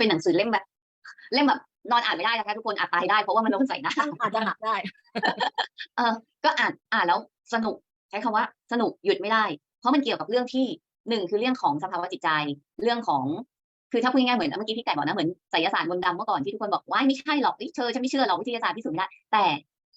เป็นหนังสือเล่มแบบ เล่มแบบนอนอ่านไม่ได้นะคะทุกคนอาจตายได้เพราะว่ามันลงใส่หน้าอาจจะหักได้ เออ ก็อ่านอ่านแล้วสนุกใช้คำว่า สนุกหยุดไม่ได้ เพราะมันเกี่ยวกับเรื่องที่หนึ่งคือเรื่องของสภาวะจิตใจ เรื่องของ คือถ้าพูดง่ายๆเหมือนเมื่อกี้พี่ไก่บอกนะเหมือนไสยศาสตร์มนต์ดำเมื่อก่อนที่ทุกคนบอกว่าไม่ใช่หรอกเอ้ยเธอฉันไม่เชื่อหรอกวิทยาศาสตร์พิสูจน์ไม่ได้ แต่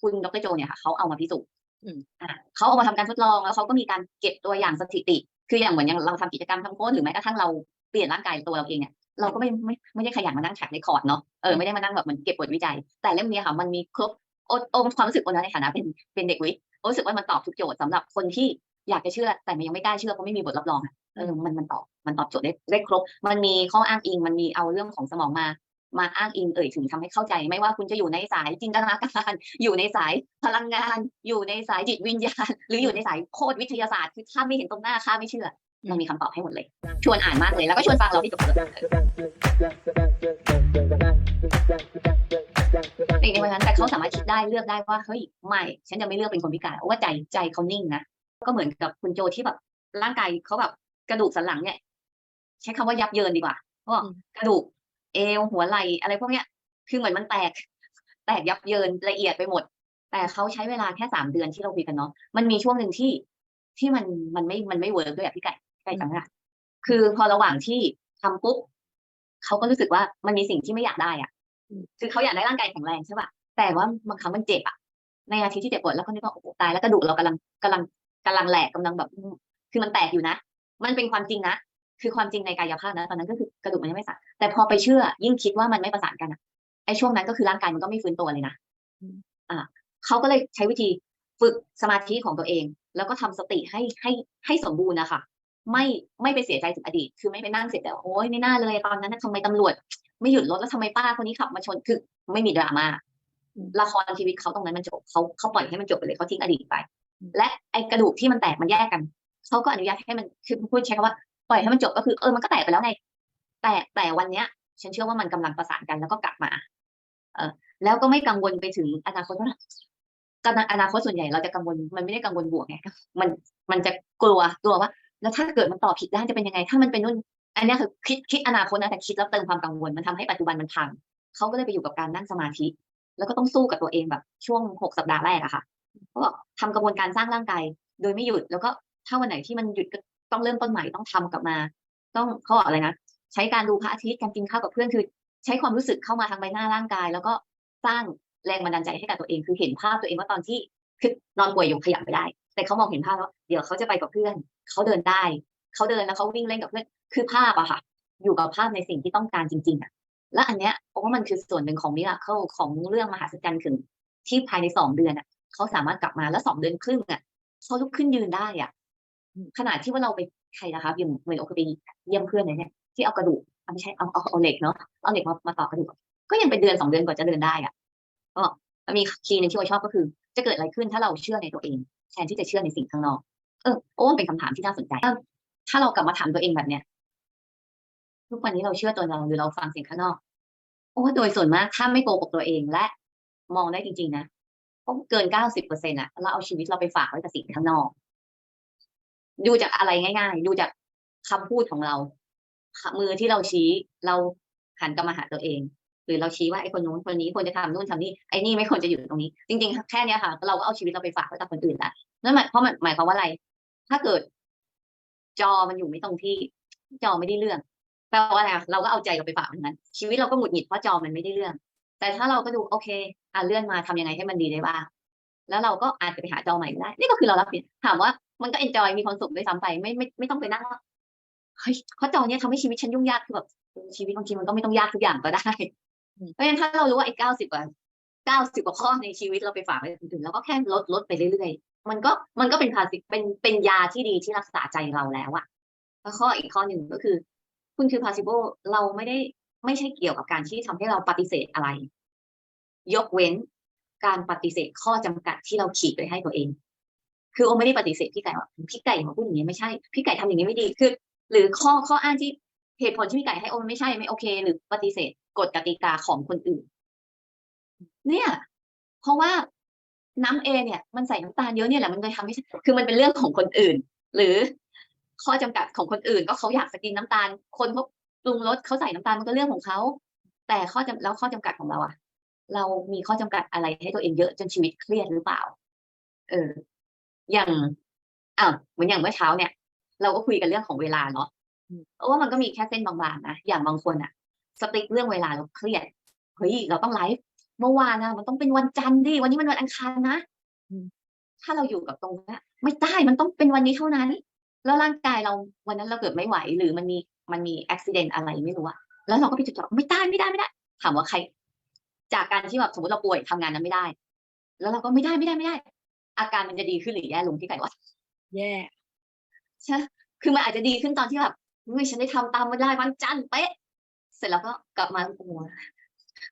คุณดรโจเนี่ยค่ะเขาเอามาพิสูจน์อืมอ่าเขาเอามาทำการทดลองแล้วเขาก็มีการเก็บตัวอย่างสถิติ คืออย่างเหมือนอย่างเราทำกิจกรรมทำโค้ชหรือแม้กระทั่งเราเปลี่ยนร่างกายตัวเราเองเนี่ย เราก็ไม่ไม่ไม่ได้ขยันมานั่งแท็กในคอร์ดเนาะเออไม่ได้มานั่งแบบเหมือนเก็บบทวิจัย แต่เล่มเนี้ยค่ะมันมีครบโอโอมความรู้สึกโอนะในฐานะเป็นเป็นเด็กวิทย์โอรู้สึกว่ามันตอบทุกโจทย์สำหรับคนที่อยากจะเชื่อแต่มันยังไม่กล้าเชื่อเพราะไม่มีบทรับรองอะเออมันมันตอบมันตอบโจทย์ได้ได้ครบ มันมีข้ออ้างอิงมันมีเอาเรื่องของสมองมามาอ้างอิงเอ่ยถึงทำให้เข้าใจ ไม่ว่าคุณจะอยู่ในสายจินตนาการ อยู่ในสายพลังงาน อยู่ในสายจิตวิญญาณ หรืออยู่ในสายโคตรวิทยาศาสตร์คือถ้าไม่เห็นตรงหน้าข้าไม่เชื่อ มันมีคำตอบให้หมดเลย ชวนอ่านมากเลย แล้วก็ชวนฟังเราที่จบเลยในในวันนั้นแต่เขาสามารถคิดได้เลือกได้ว่าเฮ้ยไม่ ฉันจะไม่เลือกเป็นคนพิการเพราะว่าใจใจเขานิ่งนะก็เหมือนกับคุณโจที่แบบร่างกายเขาแบบกระดูกสันหลังเนี่ยใช้คำว่ายับเยินดีกว่าเพราะอืมกระดูกเอวหัวไหล่อะไรพวกเนี้ยคือเหมือนมันแตก แตกยับเยินละเอียดไปหมด แต่เขาใช้เวลาแค่สามเดือนที่เราคุยกันเนาะมันมีช่วงหนึ่งที่ที่มันมันไม่มันไม่เวิร์กด้วยอะพี่ไก่ พี่ไก่จำได้ปะคือพอระหว่างที่ทำปุ๊บเขาก็รู้สึกว่ามันมีสิ่งที่ไม่อยากได้อะคือเขาอยากได้ร่างกายแข็งแรงใช่ป่ะแต่ว่าบางครั้งมันเจ็บอะในอาทิตย์ที่เจ็บปวดแล้วก็นึกว่าโอ้โหตายแล้วกระดูกเรากำลังกำลังกำลังแหลกกำลังแบบ คือมันแตกอยู่นะ มันเป็นความจริงนะคือความจริงในกายภาพนะตอนนั้นก็คือกระดูกมันยังไม่สั่นแต่พอไปเชื่อ ยิ่งคิดว่ามันไม่ประสานกันอะไอ้ช่วงนั้นก็คือร่างกายมันก็ไม่ฟื้นตัวเลยนะอ่าเขาก็เลยใช้วิธีฝึกสมาธิของตัวเอง แล้วก็ทำสติให้ให้ให้สมบูรณ์นะคะ ไม่ไม่ไปเสียใจถึงอดีต คือไม่ไปนั่งเสียใจว่าโอ๊ยไม่น่าเลยตอนนั้นนะทำไมตำรวจ ไม่หยุดรถแล้วทำไมป้าคนนี้ขับมาชนคือไม่มีดราม่าอืมละครชีวิตเขาตรงนั้นมันจบเขาเขาปล่อยให้มันจบไปเลยเขาทิ้งอดีตไปอืมและไอ้กระดูกที่มันแตกมันแยกกันเขาก็อนุญาตให้มันคือพูดใช้คำว่าปล่อยให้มันจบก็คือเออมันก็แตกไปแล้วไง แต่แต่วันเนี้ย ฉันเชื่อว่ามันกำลังประสานกันแล้วก็กลับมา เออแล้วก็ไม่กังวลไปถึงอนาคตว่ากัอนาคตส่วนใหญ่เราจะกังวลมันไม่ได้กังวลบวกไงมันมันจะกลัวกลัวว่า แล้วถ้าเกิดมันตอบผิดด้านจะเป็นยังไง ถ้ามันเป็นนู่น อันนี้คือคิดคิดอนาคตนะแต่คิดแล้วเติมความกังวลมันทำให้ปัจจุบันมันพังเขาก็เลยไปอยู่กับการนั่งสมาธิ แล้วก็ต้องสู้กับตัวเองแบบช่วงหกสัปดาห์แรกอะค่ะเขาบอกทำกระบวนการสร้างร่างกายโดยไม่หยุด แล้วก็ถ้าวันไหนที่มันหยุดก็ต้องเริ่มต้นใหม่ต้องทำกลับมา ต้องเขาบอกอะไรนะใช้การดูพระอาทิตย์การกินข้าวกับเพื่อนคือ ใช้ความรู้สึกเข้ามาทางใบหน้าร่างกาย แล้วก็สร้างแรงบันดาลใจให้กับตัวเองคือเห็นภาพตัวเองว่าตอนที่คือนอนป่วยอยู่ขยับไม่ได้ แต่เขามองเห็นภาพแล้วเดี๋ยวเขาจะไปกับเพื่อน เขาเดินได้ เขาเดินแล้วเขาวิ่งเล่นกับเพื่อนคือภาพอะค่ะ อยู่กับภาพในสิ่งที่ต้องการจริง ๆอะและอันเนี้ยเพราะว่ามันคือส่วนหนึ่งของมิราเคิลของเรื่องมหัศจรรย์ถึงที่ภายในสองเดือนอะเขาสามารถกลับมาแล้วสองเดือนครึ่งอะเขาลุกขึ้นยืนได้อะขนาดที่ว่าเราไปใครนะคะยังเหมือนโอเคไปเยี่ยมเพื่อนเลยเนี่ยที่เอากระดูกไม่ใช่เอาเอาเอาเหล็กเนาะเอาเหล็กมามาต่อกระดูกก็ยังเป็นเดือนสองเดือนกว่าจะเดินได้อะก็มีคีย์หนึงที่เราชอบก็คือ จะเกิดอะไรขึ้นถ้าเราเชื่อในตัวเอง แทนที่จะเชื่อในสิ่งข้างนอก เออโอ้เป็นคำถามที่น่าสนใจถ้าถ้าเรากลับมาถามตัวเองแบบเนี้ยทุกวันนี้เราเชื่อตัวเราหรือเราฟังเสียงข้างนอก โอ้โดยส่วนมากถ้าไม่โกหกตัวเองและมองได้จริง ๆ นะก็เกินเก้าสิบเปอร์เซ็นต์อะเราเอาชีวิตเราไปฝากไว้กับสิ่งข้างนอก ดูจากอะไรง่าย ๆ ดูจากคำพูดของเรา มือที่เราชี้เราหันกลับมาหาตัวเอง หรือเราชี้ว่าไอ้คนนู้นคนนี้ควรจะทำนู่นทำนี่ไอ้นี่ไม่ควรจะอยู่ตรงนี้ จริง ๆ แค่เนี้ยค่ะ เราก็เอาชีวิตเราไปฝากไว้กับคนอื่นละนั่นหมายเพราะมันหมายความว่าอะไร ถ้าเกิด จอมันอยู่ไม่ตรงที่ จอไม่ได้เรื่องแปลว่าอะไรอะเราก็เอาใจเราไปฝากมันนั้น ชีวิตเราก็หงุดหงิดเพราะจอมันไม่ได้เรื่อง แต่ถ้าเราก็ดูโอเค อะเลื่อนมาทำยังไงให้มันดีได้บ้างแล้วเราก็อาจจะไปหาจอใหม่ก็ได้ นี่ก็คือเรารับผิดถามว่ามันก็เอนจอยมีความสุขด้วยซ้ำไปไม่ไม่ไม่ต้องไปนั่งว่าเฮ้ยเพราะจอเนี้ยทำให้ชีวิตฉันยุ่งยากคือแบบชีวิตบางทีมันก็ไม่ต้องยากทุกอย่างก็ได้เพราะฉะนั้นถ้าเรารู้ว่าไอ้เก้าสิบกว่าเก้าสิบกว่าข้อในชีวิตเราไปฝากไว้กับคนอื่นเราก็แค่ลดลดไปเรื่อยๆ มันก็มันก็เป็นภาษิเป็นเป็นยาที่ดีที่รักษาใจเราแล้วอะแล้วข้ออีกข้อหนึ่งก็คือ คุณคือ possible เราไม่ได้ไม่ใช่เกี่ยวกับการที่ทำให้เราปฏิเสธอะไร ยกเว้นการปฏิเสธข้อจำกัดที่เราขีดไว้ให้ตัวเอง คือโอไม่ได้ปฏิเสธพี่ไก่ว่าพี่ไก่มาพูดอย่างนี้ไม่ใช่ พี่ไก่ทำอย่างนี้ไม่ดีคือ หรือข้อข้ออ้างที่เหตุผลที่พี่ไก่ให้โอไม่ใช่ไม่โอเค หรือปฏิเสธกฎกติกาของคนอื่น เนี่ย เพราะว่า น้ำเอเนี่ยมันใส่น้ำตาลเยอะเนี่ยแหละมันเลยทำให้คือมันเป็นเรื่องของคนอื่น หรือข้อจำกัดของคนอื่น ก็เขาอยากจะกินน้ำตาล คนเขาปรุงรสเขาใส่น้ำตาลมันก็เรื่องของเขาแต่ข้อจำแล้วข้อจำกัดของเราอะเรามีข้อจำกัดอะไรให้ตัวเองเยอะจนชีวิตเครียดหรือเปล่า เออ อย่างอ้าวเหมือนอย่างเมื่อเช้าเนี่ย เราก็คุยกันเรื่องของเวลาเนาะเพราะว่ามันก็มีแค่เส้นบางๆนะอย่างบางคนอะสติ๊กเรื่องเวลาเราเครียดเฮ้ยเราต้องไลฟ์ เมื่อวานนะมันต้องเป็นวันจันทร์ดิวันนี้มันวันอังคารนะถ้าเราอยู่กับตรงนั้นไม่ได้มันต้องเป็นวันนี้เท่านั้น แล้วร่างกายเราวันนั้นเราเกิดไม่ไหว หรือมันมีมันมีอุบิเหตุอะไรไม่รู้อะแล้วเราก็ไปจดจ่อไม่ได้ไม่ได้ไม่ได้ ถามว่าใคร จากการที่แบบสมมติเราป่วยทำงานนั้นไม่ได้ แล้วเราก็ไม่ได้ไม่ได้ไม่ได้ อาการมันจะดีขึ้นหรือแย่ลงที่ไก่ว่าแย่ใช่คือมันอาจจะดีขึ้นตอนที่แบบเฮ้ยฉันได้ทำตามเวลาวันจันทร์เป๊ะเสร็จแล้วก็กลับมาโอ้โ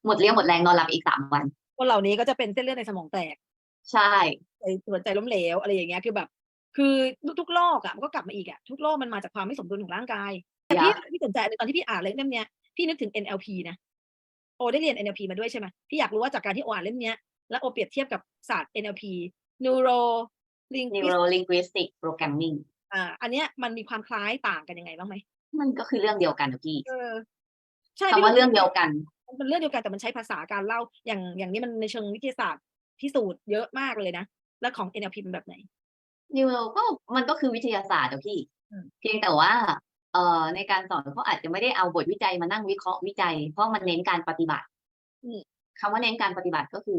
หหมดเรี่ยวหมดแรงนอนหลับอีกสามวันคนเหล่านี้ก็จะเป็นเส้นเลือดในสมองแตก ใช่ใจหัวใจล้มเหลวอะไรอย่างเงี้ยคือแบบ คือทุกๆโรคอะมันก็กลับมาอีกอะทุกโรคมันมาจากความไม่สมดุลของร่างกายแต่พี่พี่สนใจเลยตอนที่พี่อ่านเล่มเนี้ยพี่นึกถึง NLP นะโอได้เรียน NLP มาด้วยใช่ไหมพี่อยากรู้ว่าจากการที่โออ่านเล่มเนี้ยแล้วโอเปรียบเทียบกับศาสตร์ NLP neuro linguistic neuro linguistic programming อ่า อันเนี้ยมันมีความคล้ายต่างกันยังไงบ้างไหมมันก็คือเรื่องเดียวกันนะพี่เออใช่คำว่าเรื่องเดียวกัน มันเป็นเรื่องเดียวกันแต่มันใช้ภาษาการเล่าอย่างอย่างนี้มันในเชิงวิทยาศาสตร์พิสูจน์เยอะมากเลยนะ แล้วของ NLP เป็นแบบไหน นิวโรก็มันก็คือวิทยาศาสตร์อะพี่อืมเพียงแต่ว่าเอ่อในการสอนเขาอาจจะไม่ได้เอาบทวิจัยมานั่งวิเคราะห์วิจัย เพราะมันเน้นการปฏิบัติคำว่าเน้นการปฏิบัติก็คือ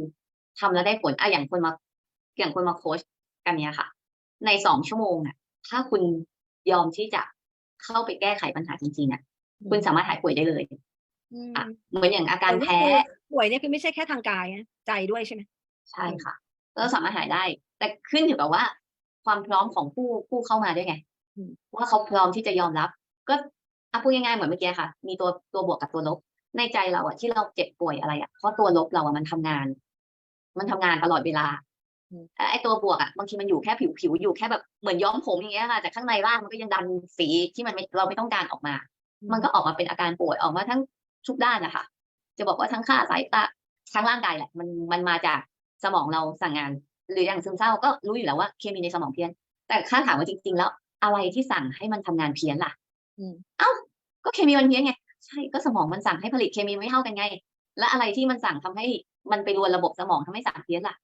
ทำแล้วได้ผลอะอย่างคนมา อย่างคนมาโค้ชกันเนี้ยค่ะ ในสองชั่วโมงอะถ้าคุณยอมที่จะเข้าไปแก้ไขปัญหาจริงๆอะคุณสามารถหายป่วยได้เลยอืมอะ เหมือนอย่างอาการแพ้ป่วยเนี่ยคือไม่ใช่แค่ทางกายนะใจด้วยใช่ไหมใช่ค่ะก็สามารถหายได้ แต่ขึ้นอยู่กับว่า ความพร้อมของผู้ผู้เข้ามาด้วยไงอืมว่าเขาพร้อมที่จะยอมรับ ก็อะพูดง่ายๆเหมือนเมื่อกี้ค่ะ มีตัวตัวบวกกับตัวลบ ในใจเราอะที่เราเจ็บป่วยอะไรอะเพราะตัวลบเราอะมันทำงาน มันทำงานตลอดเวลาแต่ไอ้ตัวบวกอะบางทีมันอยู่แค่ผิวผิวๆอยู่แค่แบบเหมือนย้อมผมอย่างเงี้ยค่ะแต่ข้างในร่างมันก็ยังดันสีที่มันไม่เราไม่ต้องการออกมา มันก็ออกมาเป็นอาการป่วยออกมาทั้ง ทุกด้านนะคะจะบอกว่าทั้งค่าสายตาทั้งร่างกายแหละมันมันมาจากสมองเราสั่งงาน หรืออย่างซึมเศร้าก็รู้อยู่แล้วว่าเคมีในสมองเพี้ยน แต่ค่าถามว่าจริง ๆ แล้ว อะไรที่สั่งให้มันทำงานเพี้ยนล่ะอืมเอ้า ก็เคมีมันเพี้ยนไงใช่ก็สมองมันสั่งให้ผลิตเคมีไม่เท่ากันไง และอะไรที่มันสั่งทำให้มันไปรวนระบบสมองทำให้สั่งเพี้ยนล่ะ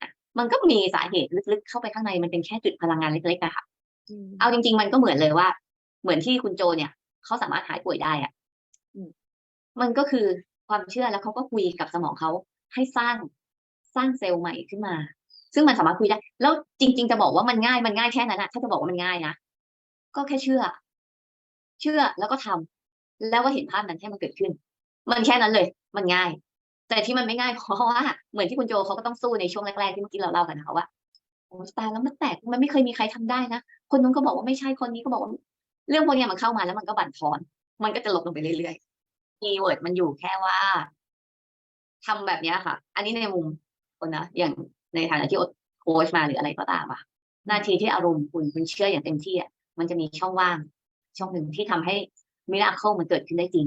อะมันก็มีสาเหตุลึกๆเข้าไปข้างในมันเป็นแค่จุดพลังงานเล็กๆอะค่ะมเอาจริง ๆ มันก็เหมือนเลยว่า เหมือนที่คุณโจเนี่ยเขาสามารถหายป่วยได้อะอืม มันก็คือความเชื่อแล้วเขาก็คุยกับสมองเขาให้สร้างสร้างเซลล์ใหม่ขึ้นมา ซึ่งมันสามารถคุยได้ แล้วจริง ๆ จะบอกว่ามันง่ายมันง่ายแค่นั้นนะถ้าจะบอกว่ามันง่ายนะก็แค่เชื่อ เชื่อแล้วก็ทำแล้วก็เห็นภาพนั้นให้มันเกิดขึ้น มันแค่นั้นเลย มันง่าย แต่ที่มันไม่ง่ายเพราะว่าเหมือนที่คุณโจเขาก็ต้องสู้ในช่วงแรกๆที่เมื่อกี้เราเล่ากันนะคะว่าโอ้ตายแล้วมันแตกมันไม่เคยมีใครทำได้นะคนนู้นก็บอกว่าไม่ใช่คนนี้ก็บอกว่าเรื่องพวกนี้มันเข้ามาแล้วมันก็บั่นทอน มันก็จะลดลงไปเรื่อยๆ คีย์เวิร์ดมันอยู่แค่ว่าทำแบบนี้ค่ะ อันนี้ในมุมคนนะอย่างในฐานะที่โค้ชมาหรืออะไรก็ตามอะหน้าที่ที่อารมณ์คุณคุณเชื่ออย่างเต็มที่อะมันจะมีช่องว่าง ช่องหนึ่งที่ทำให้มิราเคิลมันเกิดขึ้นได้จริง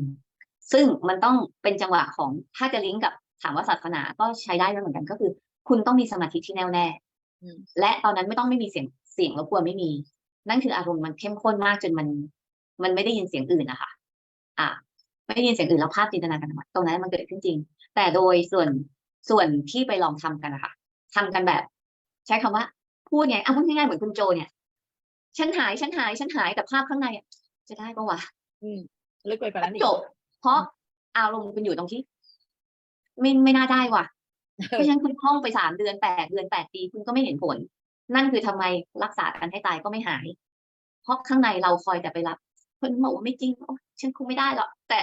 ซึ่งมันต้องเป็นจังหวะของถ้าจะลิงก์กับถามว่าศาสนาก็ใช้ได้ด้วยเหมือนกันก็คือ คุณต้องมีสมาธิที่แน่วแน่และตอนนั้นไม่ต้องไม่มีเสียงเสียงรบกวนไม่มี นั่นคืออารมณ์มันเข้มข้นมากจนมัน มันไม่ได้ยินเสียงอื่นนะคะ อะ ไม่ได้ยินเสียงอื่นแล้วภาพจินตนาการตรงนั้นมันเกิดขึ้นจริง แต่โดยส่วนส่วนที่ไปลองทำกันนะคะทำกันแบบ ใช้คำว่า พูดไงอะพูดง่ายๆเหมือนคุณโจเนี่ยฉันหายฉันหายฉันหายแต่ภาพข้างในอะจะได้ปะวะอืมลึกไปกว่านั้นอีกจบเพราะอารมณ์คุณอยู่ตรงที่ ไม่ไม่น่าได้ว่ะเพราะฉะนั้นคุณท่องไปสามเดือนแปดเดือนแปดปีคุณก็ไม่เห็นผล นั่นคือทำไมรักษากันให้ตายก็ไม่หาย เพราะข้างในเราคอยแต่ไปรับคนบอกว่าไม่จริงโอ๊ยฉันคงไม่ได้หรอกแต่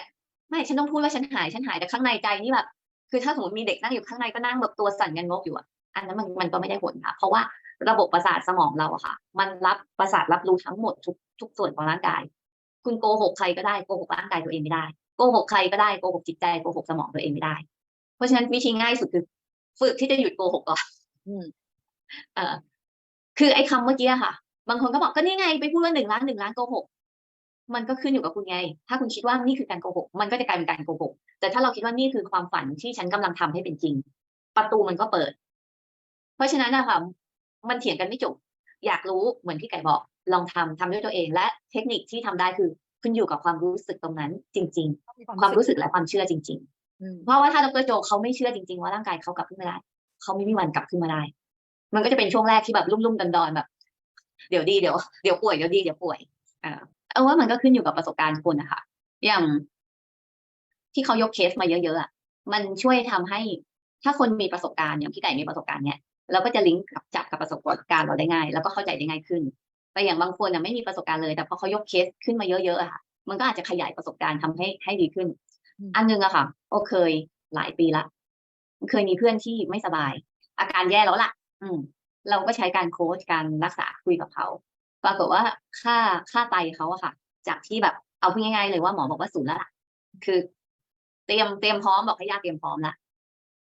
ไม่ฉันต้องพูดว่าฉันหายฉันหายแต่ข้างในใจนี่แบบคือถ้าสมมติมีเด็กนั่งอยู่ข้างในก็นั่งแบบตัวสั่นงันงกอยู่อะอันนั้นมันมันก็ไม่ได้ผลค่ะ เพราะว่าระบบประสาทสมองเราอะค่ะ มันรับประสาทรับรู้ทั้งหมดทุกทุกส่วนของร่างกาย คุณโกหกใครก็ได้โกหกร่างกายตัวเองไม่ได้โกหกใครก็ได้โกหกจิตใจโกหกสมองตัวเองไม่ได้ เพราะฉะนั้นวิธีง่ายสุดคือฝึกที่จะหยุดโกหกก่อนอืมเออคือไอ้คำเมื่อกี้อะค่ะ บางคนก็บอกก็นี่ไงไปพูดว่าหนึ่งล้านหนึ่งล้านโกหก มันก็ขึ้นอยู่กับคุณไง ถ้าคุณคิดว่านี่คือการโกหก มันก็จะกลายเป็นการโกหก แต่ถ้าเราคิดว่านี่คือความฝันที่ฉันกำลังทำให้เป็นจริง ประตูมันก็เปิด เพราะฉะนั้นนะคะมันเถียงกันไม่จบ อยากรู้เหมือนที่ไก่บอก ลองทำทำด้วยตัวเอง และเทคนิคที่ทำได้คือขึ้นอยู่กับความรู้สึกตรงนั้น จริงต้องมีๆความรู้สึกและความเชื่อจริงอืมๆเพราะว่าถ้าดรโจเขาไม่เชื่อจริง ๆ ว่าร่างกายเขากลับขึ้นมาได้เขาไม่มีวันกลับขึ้นมาได้ มันก็จะเป็นช่วงแรกที่แบบลุ่มๆดอนๆแบบ เดี๋ยวดีเดี๋ยวเดี๋ยวป่วยเดี๋ยวดีเดี๋ยวป่วยเออ เอาว่ามันก็ขึ้นอยู่กับประสบการณ์คนนะคะอย่างที่เขายกเคสมาเยอะๆอะมันช่วยทำให้ถ้าคนมีประสบการณ์อย่างพี่ไก่มีประสบการณ์เนี่ยเราก็จะลิงก์กับจับกับประสบการณ์เราได้ง่าย แล้วก็เข้าใจได้ง่ายขึ้นแต่อย่างบางคนน่ะไม่มีประสบการณ์เลย แต่พอเขายกเคสขึ้นมาเยอะๆอะค่ะ มันก็อาจจะขยายประสบการณ์ทำให้ให้ดีขึ้น อันหนึงอะค่ะโอเคยหลายปีละเคยมีเพื่อนที่ไม่สบาย อาการแย่แล้วล่ะ อืม เราก็ใช้การโค้ชการรักษาคุยกับเขา ปรากฏว่าค่าค่าไตเขาอะค่ะ จากที่แบบเอาพูดง่ายๆเลยว่าหมอบอกว่าศูนย์แล้วล่ะ คือ เตรียมเตรียมพร้อมบอกให้ญาติเตรียมพร้อมละ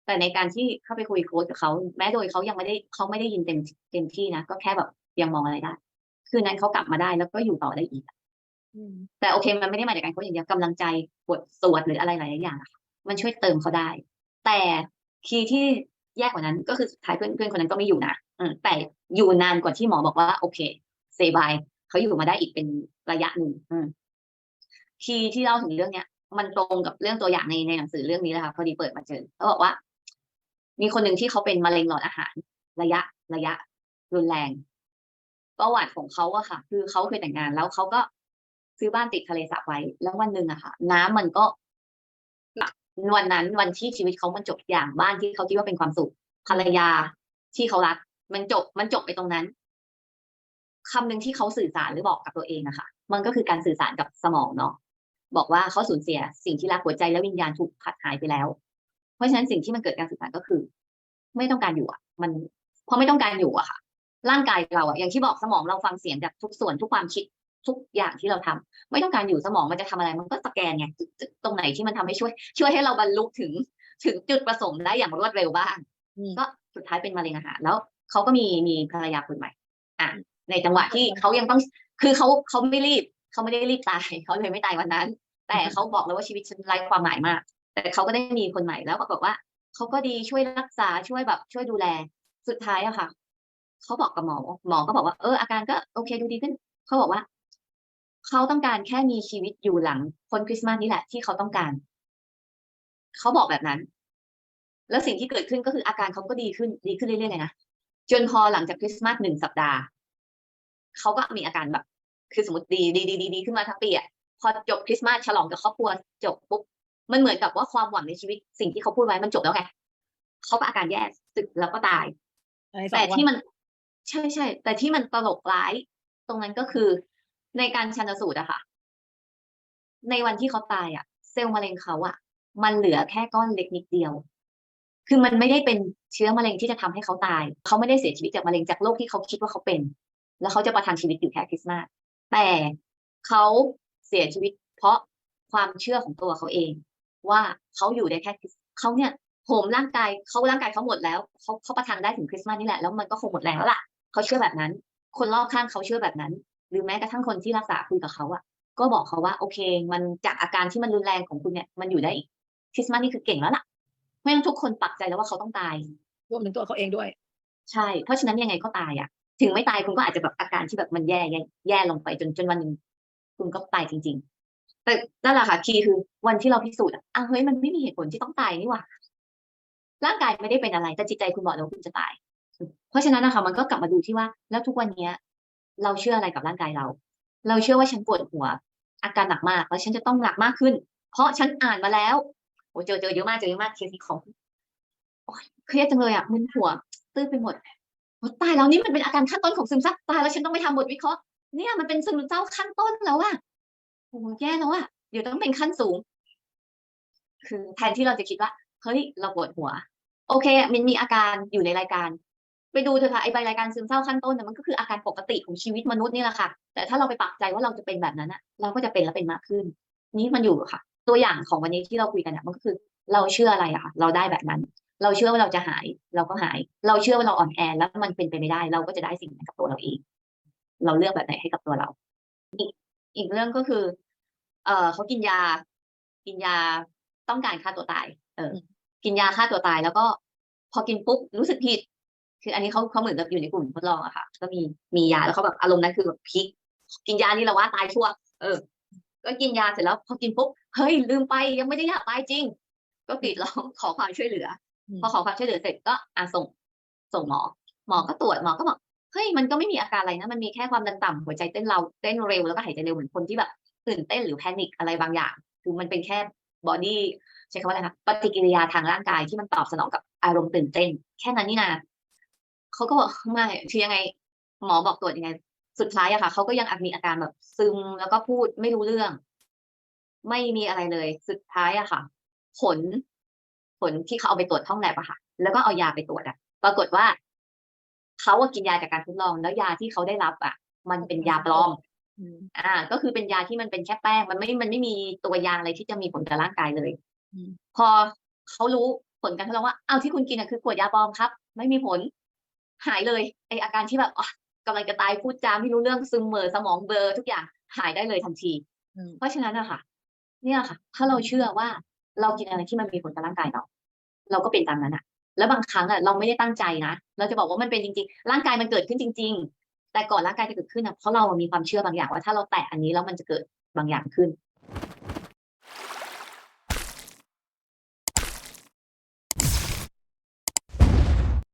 แต่ในการที่เข้าไปคุยโค้ชกับเขาแม้โดยเขายังไม่ได้เขาไม่ได้ยินเต็มเต็มที่นะก็แค่แบบยังมองอะไรได้คืนนั้นเขากลับมาได้แล้วก็อยู่ต่อได้อีกอืมแต่โอเคมันไม่ได้มาจากการโค้ชอย่างเดียวกำลังใจบทสวดหรืออะไรหลายๆอย่างอะค่ะมันช่วยเติมเขาได้ แต่คีย์ที่แย่กว่านั้นก็คือสุดท้ายเพื่อนเพื่อนคนนั้นก็ไม่อยู่นะอืมแต่อยู่นานกว่าที่หมอบอกว่า โอเค เซบายเขาอยู่มาได้อีกเป็นระยะหนึ่งอืมคีย์ที่เล่าถึงเรื่องเนี้ย มันตรงกับเรื่องตัวอย่างในในหนังสือเรื่องนี้เลยค่ะพอดีเปิดมาเจอเขาบอกว่า มีคนหนึ่งที่เขาเป็นมะเร็งหลอดอาหาร ระยะระยะ รุนแรง ประวัติของเขาอะค่ะ คือเขาเคยแต่งงานแล้วเขาก็ซื้อบ้านติดทะเลสาบไว้ แล้ววันหนึ่งอะค่ะ น้ำมันก็วันนั้นวันที่ชีวิตเขามันจบอย่างบ้านที่เขาคิดว่าเป็นความสุขภรรยาที่เขารัก มันจบมันจบไปตรงนั้น คำหนึ่งที่เขาสื่อสารหรือบอกกับตัวเองอะค่ะ มันก็คือการสื่อสารกับสมองเนาะบอกว่าเขาสูญเสียสิ่งที่รักหัวใจและวิญญาณถูกขาดหายไปแล้ว เพราะฉะนั้นสิ่งที่มันเกิดการสื่อสารก็คือ ไม่ต้องการอยู่อะมันเพราะไม่ต้องการอยู่อะค่ะ ร่างกายเราอะอย่างที่บอกสมองเราฟังเสียงจากทุกส่วนทุกความคิดทุกอย่างที่เราทำไม่ต้องการอยู่สมองมันจะทำอะไร มันก็สแกนไงจุดจุดตรงไหนที่มันทำให้ช่วย ช่วยให้เราบรรลุถึงถึงจุดประสงค์ได้อย่างรวดเร็วบ้างอืมก็สุดท้ายเป็นมะเร็งอาหารแล้วเขาก็มีมีภรรยาคนใหม่ อะ ในจังหวะที่เขายังต้องคือเขาเขาไม่รีบเขาไม่ได้รีบตายเขาเลยไม่ตายวันนั้น แต่เขาบอกเลยว่าชีวิตฉันไร้ความหมายมาก แต่เขาก็ได้มีคนใหม่แล้วปรากฏว่าเขาก็ดีช่วยรักษาช่วยแบบ ช่วยดูแลสุดท้ายอะค่ะเขาบอกกับหมอหมอก็บอกว่าเอออาการก็โอเคดูดีขึ้นเขาบอกว่าเขาต้องการแค่มีชีวิตอยู่หลังคนคริสต์มาสนี่แหละที่เขาต้องการเขาบอกแบบนั้น แล้วสิ่งที่เกิดขึ้นก็คืออาการเขาก็ดีขึ้นดีขึ้นเรื่อยๆเลยนะจนพอหลังจากคริสต์มาสหนึ่งสัปดาห์ เขาก็มีอาการแบบ คือสมมติดีดีดีดีดีขึ้นมาทั้งปีอะพอจบคริสต์มาสฉลองกับครอบครัวจบปุ๊บมันเหมือนกับว่าความหวังในชีวิตสิ่งที่เขาพูดไว้มันจบแล้วไงเขาก็อาการแย่สึกแล้วก็ตายในสอแต่งวันที่มันใช่ใช่แต่ที่มันตลกร้าย ตรงนั้นก็คือในการชันสูตรอะค่ะ ในวันที่เขาตายอะเซลล์มะเร็งเขาอะมันเหลือแค่ก้อนเล็กนิดเดียว คือมันไม่ได้เป็นเชื้อมะเร็งที่จะทำให้เขาตาย เขาไม่ได้เสียชีวิตจากมะเร็งจากโรคที่เขาคิดว่าเขาเป็น แล้วเขาจะประทังชีวิตอยู่แค่คริสต์มาสแต่เขาเสียชีวิต เพราะความเชื่อของตัวเขาเอง ว่าเขาอยู่ได้แค่คริสเขาเนี่ยโหมร่างกายเขาร่างกายเขาหมดแล้วเขาเขาประทังได้ถึงคริสต์มาสนี่แหละแล้วมันก็คงหมดแรงแล้วล่ะเขาเชื่อแบบนั้น คนรอบข้างเขาเชื่อแบบนั้น หรือแม้กระทั่งคนที่รักษาคุยกับเขาอะก็บอกเขาว่าโอเค มันจากอาการที่มันรุนแรงของคุณเนี่ยมันอยู่ได้อีกคริสต์มาสนี่คือเก่งแล้วล่ะเพราะฉะนั้นทุกคนปักใจแล้วว่าเขาต้องตายรวมถึงตัวเขาเองด้วย ใช่ เพราะฉะนั้นยังไงก็ตายอะ ถึงไม่ตายคุณก็อาจจะแบบอาการที่แบบมันแย่แย่แย่ลงไปจนจนวันหนึ่งคุณก็ตายจริง ๆ แต่นั่นแหละค่ะคีย์คือวันที่เราพิสูจน์อะอะเฮ้ยมันไม่มีเหตุผลที่ต้องตายนี่หว่าร่างกายไม่ได้เป็นอะไรแต่จิตใจคุณบอกแล้วคุณจะตาย เพราะฉะนั้นนะคะมันก็กลับมาดูที่ว่า แล้วทุกวันเนี้ย เราเชื่ออะไรกับร่างกายเรา เราเชื่อว่าฉันปวดหัว อาการหนักมากแล้วฉันจะต้องหนักมากขึ้น เพราะฉันอ่านมาแล้วโอ้เจอเจอเยอะมากเจอเยอะมากเคสนี้ของโอ๊ยเครียดจังเลยอะมึนหัวตื้อไปหมด ตายแล้วนี่มันเป็นอาการขั้นต้นของซึมเศร้าตายแล้วฉันต้องไปทำบทวิเคราะห์เนี่ยมันเป็นซึมเศร้าขั้นต้นแล้วอะโอ้โหแย่แล้วอะเดี๋ยวต้องเป็นขั้นสูง คือแทนที่เราจะคิดว่าเฮ้ยเราปวดหัว โอเคมันมีอาการอยู่ในรายการ ไปดูเถอะค่ะไอใบรายการซึมเศร้าขั้นต้นน่ะมันก็คืออาการปกติของชีวิตมนุษย์นี่แหละค่ะ แต่ถ้าเราไปปักใจว่าเราจะเป็นแบบนั้นอะเราก็จะเป็นแล้วเป็นมากขึ้น นี่มันอยู่ค่ะ ตัวอย่างของวันนี้ที่เราคุยกันอะมันก็คือ เราเชื่ออะไรอะค่ะ เราได้แบบนั้น เราเชื่อว่าเราจะหาย เราก็หาย เราเชื่อว่าเราอ่อนแอแล้วมันเป็นไปไม่ได้ เราก็จะได้สิ่งนั้นกับตัวเราเอง เราเลือกแบบไหนให้กับตัวเรา อีกอีกเรื่องก็คือ เอ่อเขากินยา กินยาต้องการฆ่าตัวตาย เออ กินยาฆ่าตัวตายแล้วก็ พอกินปุ๊บรู้สึกผิด คืออันนี้เขาเขาเหมือนกับอยู่ในกลุ่มทดลองอะค่ะ ก็มีมียาแล้วเขาแบบอารมณ์นั้นคือแบบพีคกินยานี่แหละว่าตายชัวร์เออ ก็กินยาเสร็จแล้ว พอกินปุ๊บเฮ้ยลืมไปยังไม่ได้อยากตายจริง ก็กรีดร้องขอความช่วยเหลืออืม พอขอความช่วยเหลือเสร็จก็อะส่ง ส่งหมอ หมอก็ตรวจหมอก็บอกเฮ้ยมันก็ไม่มีอาการอะไรนะ มันมีแค่ความดันต่ำหัวใจเต้นเราเต้นเร็วแล้วก็หายใจเร็วเหมือนคนที่แบบตื่นเต้นหรือแพนิคอะไรบางอย่าง คือมันเป็นแค่บอดี้ใช้คำว่าอะไรนะปฏิกิริยาทางร่างกายที่มันตอบสนองกับอารมณ์ตื่นเต้น แค่นั้นนี่นาเขาก็บอกไม่คือยังไง หมอบอกตรวจยังไง สุดท้ายอะค่ะเขาก็ยังมีอาการแบบซึมแล้วก็พูดไม่รู้เรื่อง ไม่มีอะไรเลย สุดท้ายอะค่ะ ผล ผลที่เขาเอาไปตรวจห้องแลบอะค่ะ แล้วก็เอายาไปตรวจอะปรากฏว่าเขาอะกินยาจากการทดลอง แล้วยาที่เขาได้รับอะมันเป็นยาปลอมอืมอ่า ก็คือเป็นยาที่มันเป็นแค่แป้ง มันไม่ มันไม่มีตัวยาอะไรที่จะมีผลกับร่างกายเลยอืมพอเขารู้ผลการทดลองว่าอ้าวที่คุณกินอะคือขวดยาปลอมครับ ไม่มีผล หายเลย ไออาการที่แบบอะกำลังจะตายพูดจาไม่รู้เรื่องซึมเหม่อสมองเบลอทุกอย่างหายได้เลยทันทีอืมเพราะฉะนั้นอะค่ะ เนี่ยค่ะ ถ้าเราเชื่อว่าเรากินอะไรที่มันมีผลกับร่างกายเรา เราก็เป็นตามนั้นอะแล้วบางครั้งอะเราไม่ได้ตั้งใจนะเราจะบอกว่ามันเป็นจริงๆ ร่างกายมันเกิดขึ้นจริง ๆ แต่ก่อนร่างกายจะเกิดขึ้นอะเพราะเรามีความเชื่อบางอย่างว่าถ้าเราแตะอันนี้แล้วมันจะเกิดบางอย่างขึ้น